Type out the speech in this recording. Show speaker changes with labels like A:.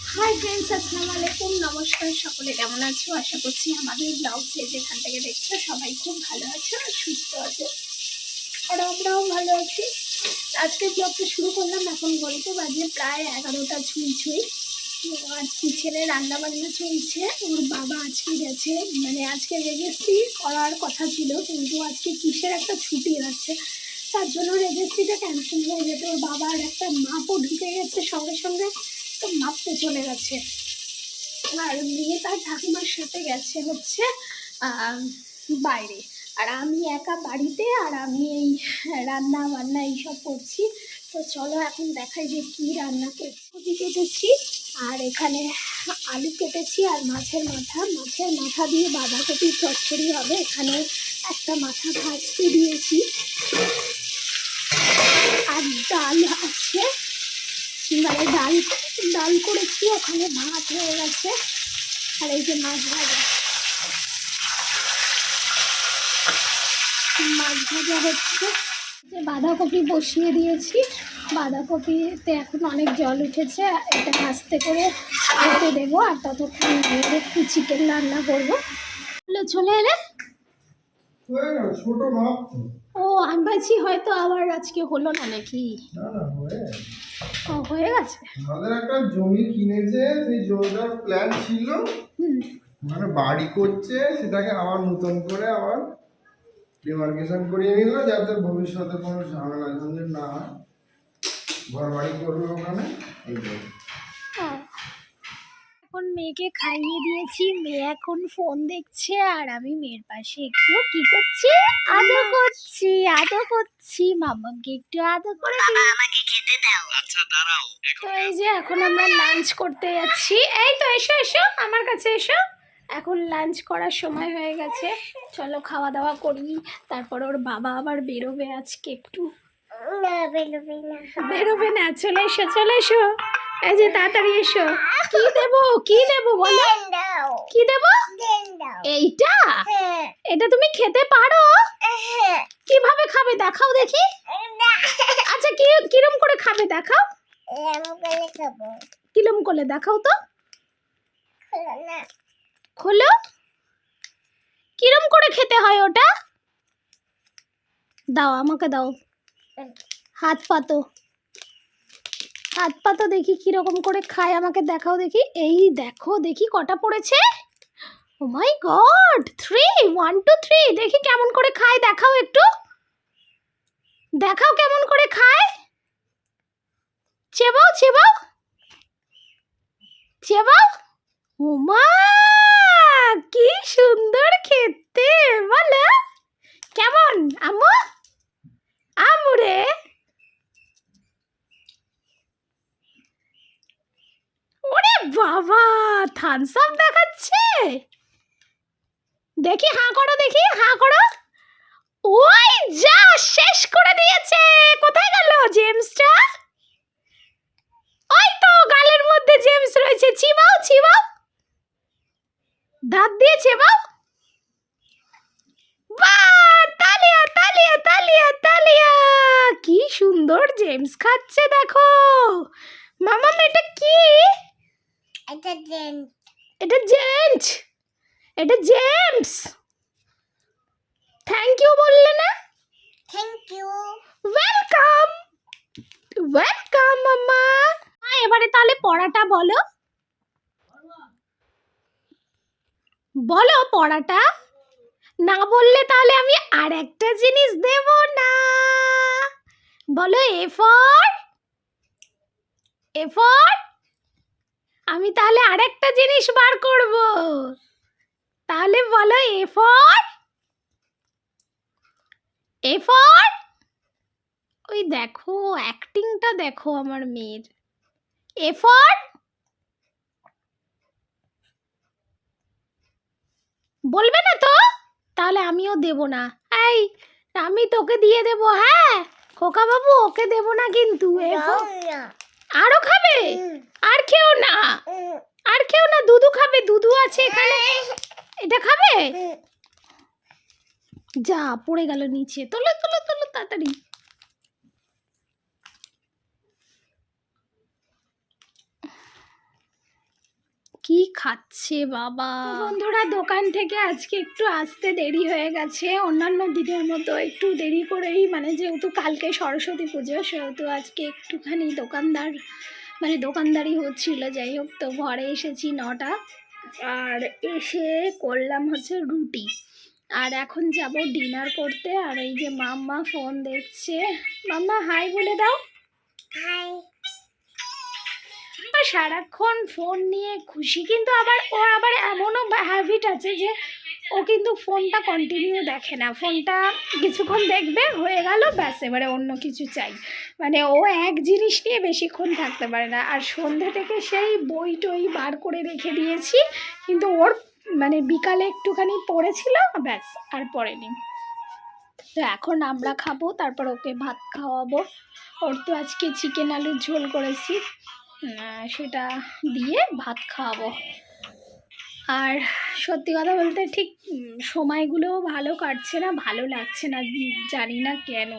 A: Hi friends আসসালামু আলাইকুম নমস্কার, সকলে কেমন আছো? আশা করছি আমাদের ব্লগ যে যেখান থেকে দেখছ সবাই খুব ভালো আছে আর সুস্থ আছে। আর আমরাও ভালো আছি। আজকে ব্লগটা শুরু করলাম এখন ঘড়িতে বাজে প্রায় এগারোটা ছুঁই ছুঁই আর কিচেনে রান্না বান্না চলছে, ওর বাবা আজকে গেছে। মানে আজকে রেজিস্ট্রি করার কথা ছিল, কিন্তু আজকে কিসের একটা ছুটি আছে, তার জন্য রেজিস্ট্রিটা ক্যান্সেল হয়ে যেত ওর বাবার একটা মাপও ঢুকে গেছে সঙ্গে সঙ্গে। তো মাপতে চলে গেছে। আর মেয়ে তার ঠাকুমার সাথে গেছে হচ্ছে বাইরে। আর আমি একা বাড়িতে, আর আমি এই রান্না বান্না এইসব করছি। তো চলো এখন দেখাই যে কি রান্না করছি। কেটেছি, আর এখানে আলু কেটেছি, আর মাছের মাথা। মাছের মাথা দিয়ে বাঁধাকপি চচ্চড়ি হবে। এখানে একটা মাথা ভাজতে দিয়েছি। আর ডাল আছে। মানে ডাল ডাল করেছি, ওখানে ভাত হয়ে গেছে। আর এই যে মাছ ভাজা। মাছ ভাজা হচ্ছে। যে বাঁধাকপি বসিয়ে দিয়েছি। বাঁধাকপিতে এখন অনেক জল উঠেছে। এটা আস্তে করে হতে দেবো, আর ততক্ষণ একটু চিকেন রান্না করব। চলে এলে।
B: ছোট
A: ও আমি ভাবছি হয়তো আবার আজকে হলো না নাকি?
B: হয়ে
A: ও হয়ে গেছে?
B: আমাদের একটা জমি কিনেছে সেই জমিটার প্ল্যান ছিল মানে বাড়ি করছে সেটাকে আবার নতুন করে আবার ডিমার্কেশন করিয়ে নিল যাতে ভবিষ্যতে কোনো ঝামেলা ঝঞ্ঝট না হয় ঘর বাড়ি করবে ওখানে এই
A: মেয়েকে খাইয়ে দিয়েছি। মেয়ে এখন ফোন দেখছে আর আমি মেয়ের পাশে একটু কি করছি? আদো করছি আদো করছি। মামাকে একটু আদো করে দিই। তো এই যে এখন আমরা লাঞ্চ করতে যাচ্ছি। এই তো এসো এসো আমার কাছে এসো। এখন লাঞ্চ করার সময় হয়ে গেছে। চলো খাওয়া দাওয়া করি। তারপর ওর বাবা আবার বেরোবে আজকে একটু। বেরোবে না চলে এসো চলে এসো। এই যে তাড়াতাড়ি এসো। কি দেবো? কি দেবো বলো? কি দেবো? এইটা? এটা তুমি খেতে পারো? কীভাবে খাবে দেখাও দেখি। আচ্ছা কি, কিরম করে খাবে দেখাও। কিরম করে দেখাও তো। খোলো। কিরম করে খেতে হয় ওটা? দাও, আমাকে দাও। হাত পাতো। হাত পাতো দেখি কীরকম করে খায়, আমাকে দেখাও দেখি। এই দেখো, দেখি কটা পড়েছে। ও my god three one two three দেখি কেমন করে খায়, দেখাও একটু। দেখাও কেমন করে খায়। চেবাও চেবাও। চেবাও। ওমা কি সুন্দর খেতে বলো কেমন আম্মু আম্মু রে ওরে বাবা আপ দেখাচ্ছে। দেখি, হাঁ করো দেখি, হাঁ করো। ওই যা, শেষ করে দিয়েছে। কোথায় গেল জেমসটা? ওই তো গালের মধ্যে জেমস রয়েছে। চিবাও চিবাও। দাঁত দিয়ে চেবাও। তালিয়া তালিয়া তালিয়া তালিয়া। কি সুন্দর জেমস খাচ্ছে, দেখো। মামাম এটা কি? এটা জেন্টস এটা জেমস। থ্যাংক ইউ বললে না? থ্যাংক ইউ ওয়েলকাম ওয়েলকাম মাম্মা এবারে তাহলে পড়াটা বলো। বলো পড়াটা। না বললে তাহলে আমি আর একটা জিনিস দেব না। বলো এ ফর এ ফর আমি তাহলে আরেকটা জিনিস বার করব। তাহলে বলো এ ফর এ ফর ওই দেখো অ্যাক্টিংটা দেখো আমার মেয়ের। এ ফর বলবে না তো? তাহলে আমিও দেব না। এই, আমি তোকে দিয়ে দেব হ্যাঁ? খোকা বাবু ওকে দেব না কিন্তু এ ফর আরও খাবে? আর খেও না। আর খেও না দুধু খাবে দুধু আছে এখানে। এটা খাবে? যা পড়ে গেল নিচে। তোলো তোলো তোলো তাড়াতাড়ি। কি খাচ্ছে বাবা? বন্ধুরা দোকান থেকে আজকে একটু আসতে দেরি হয়ে গেছে। অন্যান্য দিনের মতো একটু দেরি করেই মানে যেহেতু কালকে সরস্বতী পুজো সেহেতু আজকে একটুখানি দোকানদার মানে দোকানদারি হচ্ছিল যাই হোক তো ঘরে এসেছি নটা। আর এসে করলাম হচ্ছে রুটি। আর এখন যাব ডিনার করতে আর এই যে মাম্মা ফোন দেখছে। মাম্মা হাই বলে দাও।
C: হাই।
A: সারাক্ষণ ফোন নিয়ে খুশি। কিন্তু আবার ওর আবার এমনও হ্যাবিট আছে যে ও কিন্তু ফোনটা কন্টিনিউ দেখে না। ফোনটা কিছুক্ষণ দেখবে, হয়ে গেল, ব্যাস, এবারে অন্য কিছু চাই। মানে ও এক জিনিস নিয়ে বেশিক্ষণ থাকতে পারে না। আর সন্ধ্যে থেকে সেই বই টই বার করে রেখে দিয়েছি, কিন্তু ওর মানে বিকালে একটুখানি পড়েছিল, ব্যাস, আর পড়েনি। তো এখন আমরা খাব, তারপর ওকে ভাত খাওয়াবো। ওর তো আজকে চিকেন আলুর ঝোল করেছি। সেটা দিয়ে ভাত খাওয়াবো। আর সত্যি কথা বলতে ঠিক সময়গুলোও ভালো কাটছে না, ভালো লাগছে না, জানি না কেন।